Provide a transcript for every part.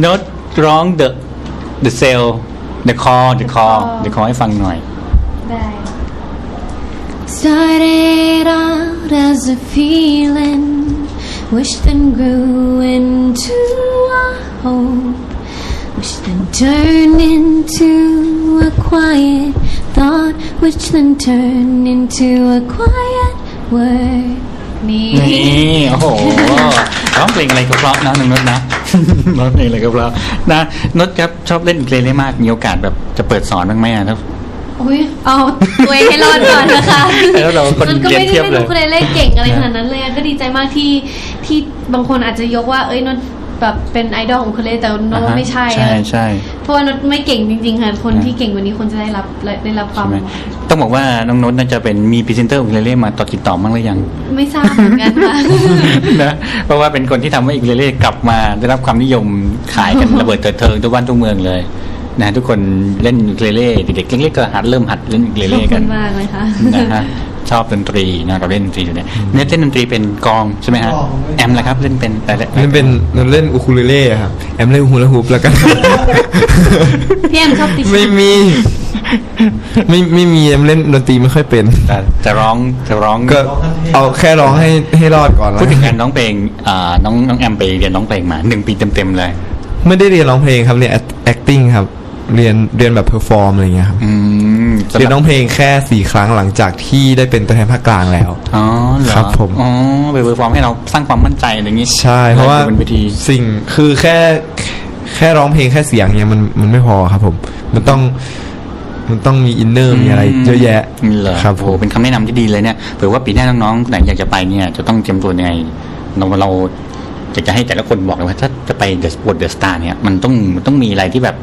โน้ตร้อง the the cell the call the call call the call ให้ฟังหน่อย ได้ Started out as a feeling, which then grew into a hope, which then turned into a quiet thought, which then turned into a quiet word. นี่ นี่โอ้โหร้องเพลงอะไรก็เพราะนะน้องนดนะ ร้องเพลงอะไรก็เพราะนะนดครับชอบเล่นอุกเลเล่มากมีโอกาสแบบจะเปิดสอนบ้างไหมอะแล้วอุ้ยเอาตัวเองให้รอดก่อนนะคะแล้วเราคนมันก็เรียนไม่ได้เทียบเล่นเลยอุคูเลเล่เก่งอะไรขนาดนั้นเลยอะก็ดีใจมากที่ที่บางคนอาจจะยกว่าเอ้ยนน แบบเป็นไอดอลของอุคูเลเล่แต่นนว่าไม่ใช่ใช่อะใช่เพราะว่านนไม่เก่งจริงๆค่ะคนนะที่เก่งกวันนี้คนจะได้รับได้รับควาใช่มไหมต้องบอกว่าน้องนดน่าจะเป็นมีพรีเซนเตอร์อุกเลเล่มาต่อติดต่อบ้างหรือยัง ไม่ทราบเหมือนกันค่ะนะเพราะว่าเป็นคนที่ทำให้อุกเลเล่กลับมาได้รับความนิยมขายกันระเบิดเถิดเทิงทั่วบ้านทั่วเมืองเลยนะทุกคนเล่นอุกเลเล่เด็กๆเล็กๆก็หัดเริ่มหัดเล่นอุกเลขอบเล่คุกันณมากเลยค่ะนะฮะ ชอบดนตรีนะเราเล่นดนตรีอยู่เนี่ยเน็ตเล่นดนตรีเป็นกลองใช่ไหมฮะกลองแอมละครับเล่นเป็นแต่ละเล่นเป็นเล่นอูคูเลเล่ครับแอมเล่นฮูลาฮูปแล้วกันพี่แอมชอบติดไม่มีไม่ไม่มีแอมเล่นดนตรีไม่ค่อยเป็น แต่จะร้องจะร้องก็เอาแค่ร้องให้ให้รอดก่อนแล้วพูดถึงการร้องเพลงอ่าน้องน้องแอมไปเรียนร้องเพลงมาหนึ่งปีเต็มๆเลย ไม่ได้เรียนร้องเพลงครับเรียน acting ครับ เรียนเรียนแบบเพอร์ฟอร์มอะไรเงี้ยครับอืมสำหเรียบนร้องเพลงแค่สี่ครั้งหลังจากที่ได้เป็นตัวแทนภาคกลางแล้ว อ๋อเหรอครับผม อ๋อไปเวอร์ฟอร์มให้เราสร้างความมั่นใจอะไรอย่างนี้ใช่ เพราะว่าบนเวทีสิ่งคือแค่แค่ร้องเพลงแค่เสียงเนี่ยมันมันไม่พอครับผม มันต้องมันต้องมีอินเนอร์มีอะไรเยอะแยะเหรอครับโอ้ผโหมเป็นคำแนะนำที่ดีเลยเนี่ยเผื่อว่าปีหน้าน้องๆคนไหนอยากจะไปเนี่ย จะต้องเตรียมตัวยังไงเราเราจะจะให้แต่ละคนบอกเลยว่าถ้าจะไปเดอะสปอร์ตเดอะสตาร์เนี่ยมันต้องมันต้องมีอะไรที่แบบ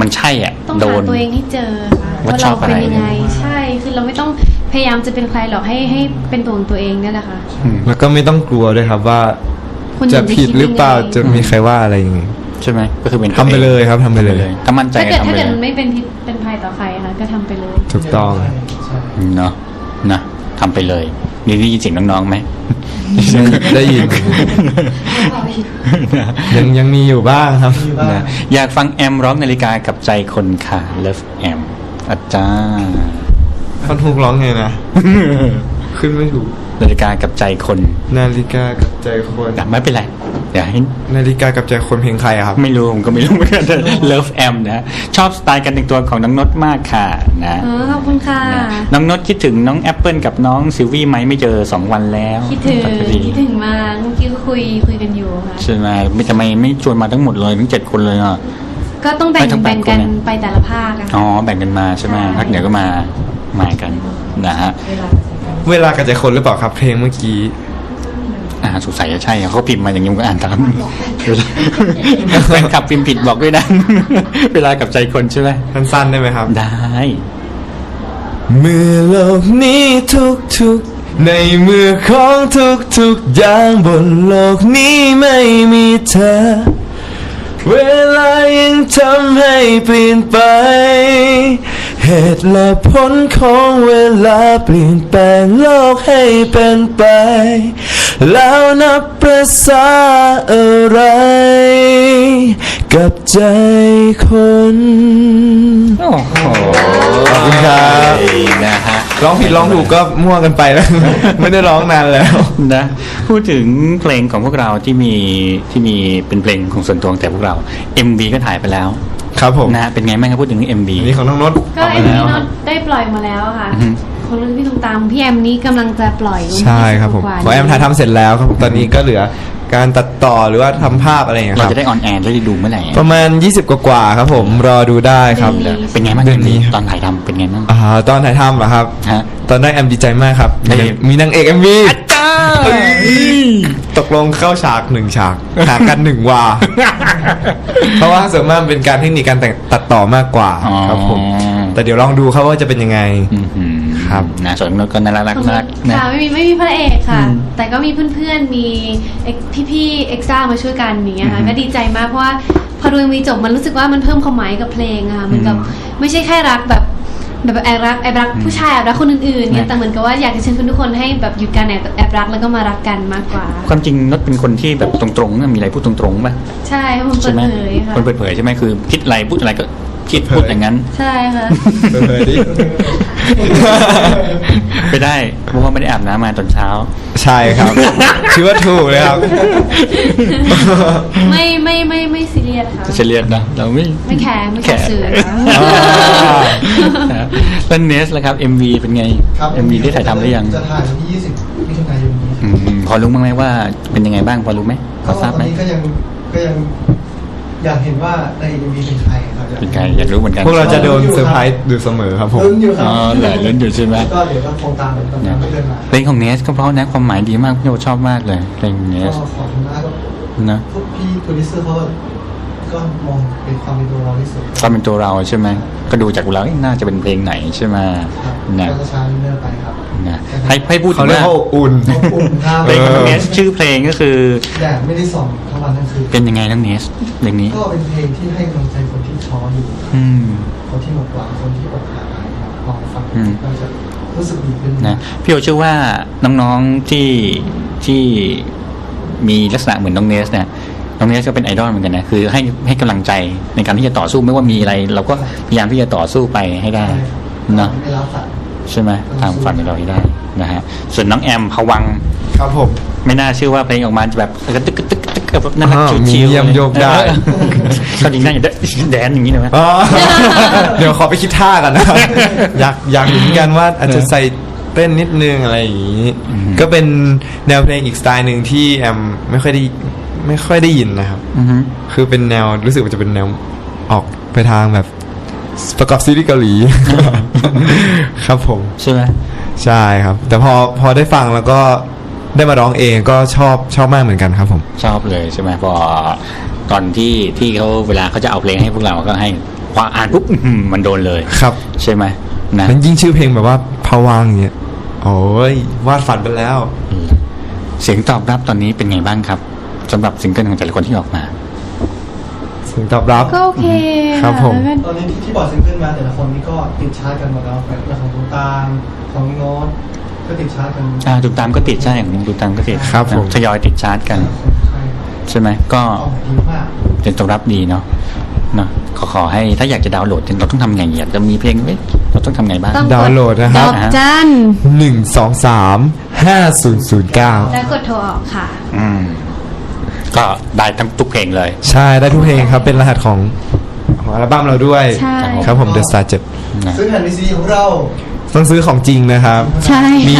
มันใช่อะต้องโดหาน ตัวเองให้เจอค่ะว่าว่าชอเราบอะไร เป็นยังไงใช่คือเราไม่ต้องพยายามจะเป็นใครหรอกให้ให้เป็นตัวของตัวเองนี่แหละค่ะ อืมแล้วก็ไม่ต้องกลัวด้วยครับว่า คนอื่นจะผิดหรือเปล่าคิจะยังไงมีใครว่าอะไรยังไงใช่ไหมก็คือเป็นทำไปเลยครับทำไปเลย ถ้ามั่นใจถ้าเกิดทำถ้าไปเกิดเลมันยไม่เป็นพิษเป็นภัยต่อใครค่ะก็ทำไปเลยถูกต้องเนาะนะทำไปเลยนี่ได้ยินเสียงน้องๆไหม ได้ยิน ยังยังมีอยู่บ้างครับมีบ้างนะอยากฟังแอมร้องนาฬิกากับใจคนค่ะ Love แอมอาจารย์ท่อนฮุกร้องไงนะ ขึ้นไม่ถูก นาฬิกากับใจคนนาฬิกากับใจคนอะไม่เป็นไรอย่าให้นาฬิกากับใจคนเพลงใครอะครับ ไม่รู้ผมก็ไม่รู้เหมือนกัน Love แอมนะชอบสไตล์การแต่งตัวของน้องนดมากค่ะนะอ๋อขอบคุณค่ะนะน้องนดคิดถึงน้องแอปเปิลกับน้องซิลวี่ไหมไม่เจอสองวันแล้วคิดถึงปกติคิดถึงมากเมื่อกี้ก็คุยคุยกันอยู่ค่ะใช่ไหมไม่ทำไมไม่ชวนมาทั้งหมดเลยทั้งเจ็ดคนเลยอะก็ต้องแบ่งไปทั้งแปดแบ่งกันคนเนี่ยไปแต่ละภาคอะอ๋อแบ่งกันมาใช่ไหมใช่ภาคเหนือก็มามากันนะฮะ เวลากับใจคนหรือเปล่าครับ เพลงเมื่อกี้อ่าสงสัยจะใช่อะเขาพิมพ์มาอย่างนี้ผมก็อ่านตามแฟนคลับพิมพ์ผิดบอกด้วยนะ เวลากับใจคนใช่ไหมสั้นๆได้ไหมครับ ได้ เมื่อโลกนี้ทุกทุกๆในมือของทุกทุกๆอย่างบนโลกนี้ไม่มีเธอ เวลายังทำให้เปลี่ยนไป เหตุและผลของเวลาเปลี่ยนแปลงโลกให้เป็นไป แล้วนับประสาอะไร กับใจคน โอ้โหขอบคุณครับนะฮะร้องผิดร้องถูกก็มั่วกันไปแล้ว ไม่ได้ร้องนานแล้ว นะพูดถึงเพลงของพวกเราที่มีที่มีเป็นเพลงของส่วนตัวของแต่พวกเรา MV ก็ถ่ายไปแล้ว ครับผม นะฮะเป็นไงบ้างครับพูดถึง MV อันนี้ของน้องนดก็ออกไอ้มานี้แล้วเนครัอะบได้ปล่อยมาแล้วค่ะอือฮึของรุ่นพี่ตุงตามพี่แอมนี้กำลังจะปล่อยวันที่ใช่ครับผมกว่าๆของแอมถ่ายทำเสร็จแล้วครับผมตอนนี้ก็เหลือ การตัดต่อหรือว่าทำภาพอะไรอย่างเงี้ยคเรารับ จะได้ออนแอร์ได้ดูเมื่อไหร่ประมาณ 20 กว่าๆครับผมรอดูได้ครับดีเป็นไงบ้างเดือนนี้ตอนถ่ายทำเป็นไงบ้าง อ่าตอนถ่ายทำเหรอครับ ฮะตอนได้แอมดีใจมากครับ ได้ มีนางเอกเอ็มวีอาจารย์ตกลงเข้าฉากหนึ่งฉากหากันหนึ่งวา เพราะว่าส่วนมากเป็นการเทคนิคการแต่งตัดต่อมากกว่าอ๋อ ครับผม แต่เดี๋ยวลองดูครับว่าจะเป็นยังไง อื้อหือ ครับนะส่วนนกก็น่ารักของน่ารักนะ ค่ะไม่มีไม่มีพระเอกค่ะ อืมแต่ก็มีเพื่อนๆ มีพี่พี่ๆเอ็กซ่ามาช่วยกันอย่างเงี้ยค่ะอือฮึก็ดีใจมากเพราะว่าพอดูมีจบมันรู้สึกว่ามันเพิ่มความหมายกับเพลงอะค่ะเหมือนกับอืมไม่ใช่แค่รักแบบแบบแอบรักแอบรักผู้ชายแอบรักคนอื่นๆเนี่ยนะ แต่เหมือนกับว่าอยากจะเชิญชวนทุกคนให้แบบหยุดการแอบแอบรักแล้วก็มารักกันมากกว่า ความจริงนดเป็นคนที่แบบตรงๆนะมีอะไรพูดตรงๆป่ะใช่ค่ะผมเปิใช่ดไหมเผยค่ะคนเปิดเผยใช่ไหมคือคิดอะไรพูดอะไรก็ คิดพูดอย่างนั้น ใช่ค่ะเปิดเผยดิไปได้เพราะว่าไม่ได้อาบน้ำมาตอนเช้า ใช่ครับ คิดว่าถูกเลยครับ ไม่ไม่ไม่ไม่ซีเรียสค่ะ จะเรียนนะเราไม่ ไม่แคร์ไม่แคร์สื่อค่ะครับแล้วเนสล่ะครับ MV เป็นไงครับ MV ได้ถ่ายทำหรือยังจะถ่ายวันที่20มิถุนายนนี้อืมพอรู้บ้างไหมว่าเป็นยังไงบ้างพอรู้ไหมพก็อตทราอบนไหมนี้ก็ยังก็ยัง อยากเห็นว่าใน MV เป็นใครครับเป็นใครอยากรู้เหมือนกันพวกเราจะโดนเซอร์ไพรส์อยู่เสมอครับผมลุ้นอยู่ครัอ๋อเหรอลุ้นอยู่ใช่ไหม ก็เดี๋ยวก็คงตามตามนั้นเพื่อนมาเพลงของเนสก็เพราะนะความหมายดีมากพี่โอชอบมากเลยเพลงเนก็สขอบคุณมากก็นะพวกพี่โปรดิวเซอร์เขา ก็ก็มองเป็นความเป็นตัวเราที่สุดความเป็นตัวเราใช่ไหมก็ดูจากเราเอ๊ะน่าจะเป็นเพลงไหนใช่ไหมครับนะก็จะใช้เนื้อไปครับนะให้ให้พูดถึเขางเรียกว่าว่าอบอุ่น ขอบคุณครับเพลงของน้องเนสชื่อเพลงก็คือแดดไม่ได้ส่องทั้งวันทั้งคืนเป็นยังไงน้องเนสเพลงนี้ ก็เป็นเพลงที่ให้กำลังใจคนที่ท้ออยู่ อืม คนที่หมดหวังคนที่อกหักอะไรครับลองฟังอืม ก็จะรู้สึกดีขึ้นนะพี่โอเชื่อว่าน้องๆที่ที่มีลักษณะเหมือนน้องเนสเนี่ย น้องเนสก็เป็นไอดอลเหมือนกันนะคือให้ให้กำลังใจในการที่จะต่อสู้ไม่ว่ามีอะไร เราก็พยายามที่จะต่อสู้ไปให้ได้ใช่ครับเนาะไม่รับฝันใช่ไหมตามฝันของเราให้ได้นะฮะส่วนน้องแอมพวังค์ครับผมไม่น่าเชื่อว่าเพลงออกมาจะแบบกระตึกกระตึกกระตึกแบบน่ารักอ่าชิวมีๆเยี่ยมโยกได้เออเขาจริงน่าจะแดนอย่างนี้เลยไหมอ๋อเดี๋ยวขอไปคิดท่ากันนะครับอยากอยากรู้เหมือนกันว่าอาจจะใส่เต้นนิดนึงอะไรอย่างนี้อืมก็เป็นแนวเพลงอีกสไตล์หนึ่งที่แอมไม่ค่อยได้ ไม่ค่อยได้ยินนะครับ อือฮึคือเป็นแนวรู้สึกว่าจะเป็นแนวออกไปทางแบบ ประกอบซีรีส์เกาหลี ครับผม ใช่ไหมใช่ครับ แต่พอพอได้ฟังแล้วก็ได้มาร้องเองก็ชอบชอบมากเหมือนกันครับผม ชอบเลยใช่ไหมพอตอนที่ที่เขาเวลาเขาจะเอาเพลงให้พวกเราก็ให้พออ่านปุ๊บอื้อหือมันโดนเลย ครับ ใช่ไหมนะนั้นยิ่งชื่อเพลงแบบว่าพะวังอย่างเงี้ยโอ้ยวาดฝันไปแล้ว เสียงตอบรับตอนนี้เป็นไงบ้างครับ สำหรับซิงเกิลของแต่ละคนที่ออกมา เสียงตอบรับ ก็โอเคครับผม แล้วก็ตอนนี้ที่ที่บอร์ดซิงเกิลมาแต่ละคนนี่ก็ติดชาร์จกันหมดแล้วแบบอย่างของคุณตาลของโน้ตก็ติดชาร์จกันอ่าตุมตามก็ติดใช่ของตุมตามก็ติดครับผม ทยอยติดชาร์จกัน ใช่ครับใช่ไหมก็ออกมาดีมากเสียงตอบรับดีเนาะเนาะขอขอให้ถ้าอยากจะดาวน์โหลดเราต้องทำไงอยากจะมีเพลงเอ้ยเราต้องทำไงบ้าง ต้องกดาวน์โหลดนะครับ ดอกจันหนึ่งสองสามห้าศูนย์ศูนย์เก้าแล้วกดโทรออกค่ะ อืม ก็ได้ทั้งทุกเพลงเลย ใช่ได้ทุกเพลงครับ เป็นรหัสของของอัลบั้มเราด้วย ใช่ ครับผม The Star นะซื้อแผ่นวีซีของเรา7ต้องซื้อของจริงนะครับ ใช่มี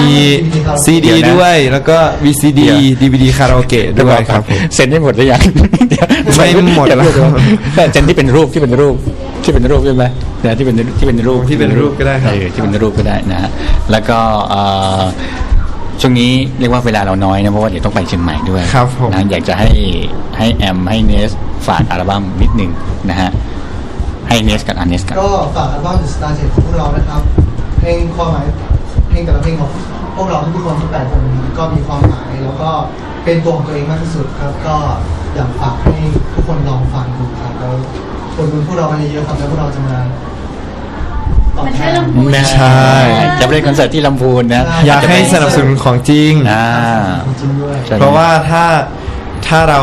ค่ะ CD เดี๋ยวนะ ด้วยแล้วก็ VCD เดี๋ยว DVD คาราโอเกะด้วยครับผม เซ็นได้หมดหรือยังเดี๋ยวไม่หมดแล้วเดี๋ยวเซ็นที่เป็นรูปที่เป็นรูปที่เป็นรูปใช่ไหมนะที่เป็นที่เป็นรูปที่เป็นรูปก็ได้ครับ เออที่เป็นรูปก็ได้นะฮะแล้วก็เอ่อ ช่วงนี้เรียกว่าเวลาเราน้อยนะเพราะว่าเดี๋ยวต้องไปเชียงใหม่ด้วยครับผมนะอยากจะให้ให้แอมให้เนสฝากอัลบั้มนิดหนึ่งนะฮะให้เนสกับอันเนสกันก็ฝากอัลบั้ม The Star 7ของพวกเรานะครับ เพลงความหมายเพลงแต่ละเพลงของพวกเราทุกคนทุกแปดคนก็มีความหมายแล้วก็เป็นตัวของตัวเองมากที่สุดครับก็อยากฝากให้ทุกคนลองฟังดูครับแล้วคนดูพวกเรากันเยอะๆครับแล้วพวกเราจะมาตอบ มันแทใช่นลำพูนใช่ จะไปเล่นคอนเสิร์ตที่ลำพูนนะอยากให้สนับสนุนของจริง อ่าจริงๆด้วยใช่ไหมเพราะว่าถ้าถ้าเรา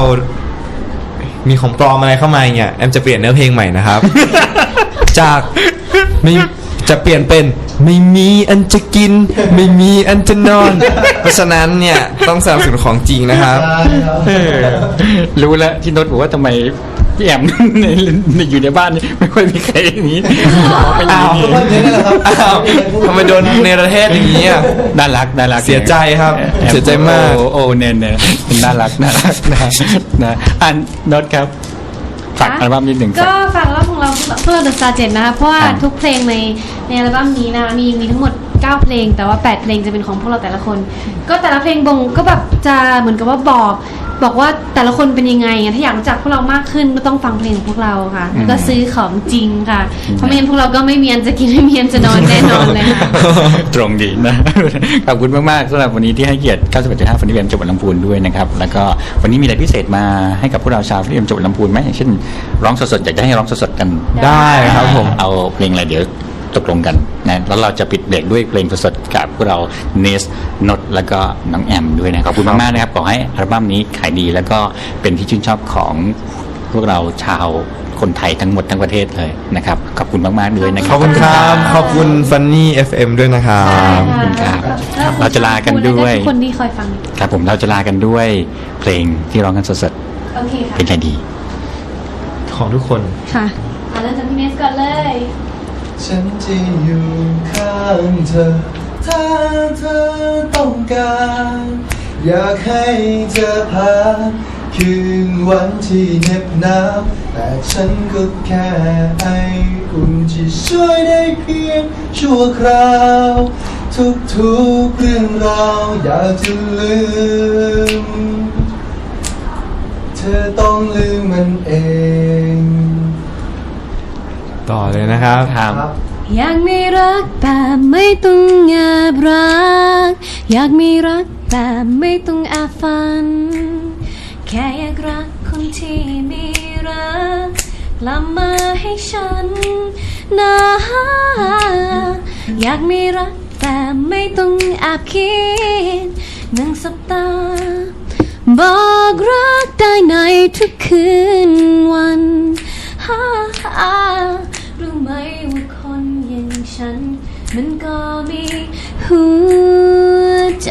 มีของปลอมอะไรเข้ามาเนี่ยแอมจะเปลี่ยนเนื้อเพลงใหม่นะครับ จากไม่จะเปลี่ยนเป็นไม่มีอันจะกิน ไม่มีอันจะนอน เพราะฉะนั้นเนี่ยต้องสนับสนุนของจริงนะครับใช่ครับเออรู้แล้วที่โนตบอกว่าทำไม พี่แอมในในอยู่ในบ้านนี่ไม่ค่อยมีใครอย่างนี้เป็นอย่างนี้ทุกคนเยอะนั่นแหละครับอ้าวทำไมโดนเนรเทศอย่างนี้อะน่ารักน่ารักเสียใจครับแอมเสียใจมากโอ้โอ้เนนเนี่ยน่ารักน่ารักนะนะอันโนตครับฝากอัลบั้มนิดหนึ่งก็ฝากอัลบั้มของเราเพื่อ The Star 7นะคะเพราะว่าครับทุกเพลงในในอัลบั้มนี้นะคะมีมีทั้งหมด 9 เพลง แต่ว่า 8 เพลงจะเป็นของพวกเราแต่ละคน ก็แต่ละเพลงบ่งก็แบบจะเหมือนกับว่าบอก บอกว่าแต่ละคนเป็นยังไงอะถ้าอยากรู้จักพวกเรามากขึ้นก็ต้องฟังเพลงของพวกเราค่ะ แล้วก็ซื้อของจริงค่ะ เพราะไม่งั้นพวกเราก็ไม่มีอันจะกินไม่มีอันจะนอนแน่นอนเลยค่ะตรงดีนะขอบคุณมากๆสำหรับวันนี้ที่ให้เกียรติ91.5ฟันนี่เอ็มจังหวัดลำพูนด้วยนะครับแล้วก็วันนี้มีอะไรพิเศษมาให้กับพวกเราชาวฟันนี่เอ็มจังหวัดลำพูนไหมอย่างเช่นร้องสดๆอยากจะให้ร้องสดๆกันได้ครับผมเอาเพลงอะไรเดี๋ยว ตกลงกันนะแล้วเราจะปิดเบรกด้วยเพลงสดๆกับพวกเราเนสนดแล้วก็น้องแอมด้วยนะขอบคุณมากๆนะครับขอให้อัลบั้มนี้ขายดีแล้วก็เป็นที่ชื่นชอบของพวกเราชาวคนไทยทั้งหมดทั้งประเทศเลยนะครับ ขอบคุณมากๆด้วยนะคขรัอบคุณครับ ขอบคุณฟันนี่ FM ด้วยนะครับ ขอบคุณครับ เราจะลากันด้วยทุกคนที่คอยฟัง ครับผมเราจะลากันด้วย เพลงที่ร้องกันสดโอเคๆค่ะเป็นใครดี ของทุกคนค่ะอะเริ่มจากพี่เนสก่อนเลย ฉันจะอยู่ข้างเธอ ถ้าเธอต้องการ อยากให้เธอผ่านคืนวันที่เหน็บหนาวแต่ฉันก็แค่ไออุ่นที่ช่วยได้เพียงชั่วคราว ทุกๆเรื่องราวอยากจะลืม เธอต้องลืมมันเอง ต่อเลยนะครับครับอยากมีรักแต่ไม่ต้องแอบรัก อยากมีรักแต่ไม่ต้องแอบฝัน แค่อยากรักคนที่มีรักกลับมาให้ฉันนะอยากมีรักแต่ไม่ต้องแอบคิดหนึ่งสัปดาห์บอกรักได้ในทุกคืนวันฮ่าฮ่ารู้ ไหมว่าคนอย่างฉัน มันก็มีหัวใจ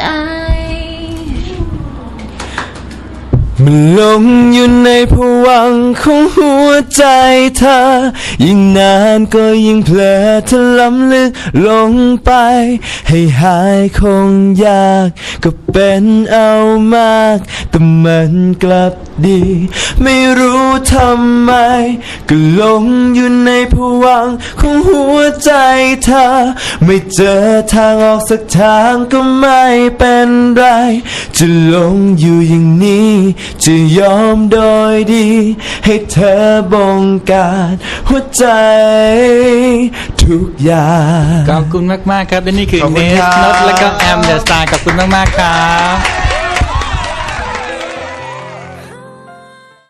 มันหลงอยู่ในผวังของหัวใจเธอ ยิ่งนานก็ยิ่งเพลอเธอล้ำลึกลงไป ให้หายคงยาก ก็เป็นเอามาก แต่มันกลับดี ไม่รู้ทำไม ก็หลงอยู่ในผวังของหัวใจเธอ ไม่เจอทางออกสักทางก็ไม่เป็นไร จะหลงอยู่อย่างนี้จะยอมโดยดี ให้เธอบงการหัวใจทุกอย่าง ขอบคุณมาก ๆ ครับและนี่คือขอบเนคุณสครับ นดแล้วก็แอมเดอะสตาร์ขอบคุณมาก ๆ ครับ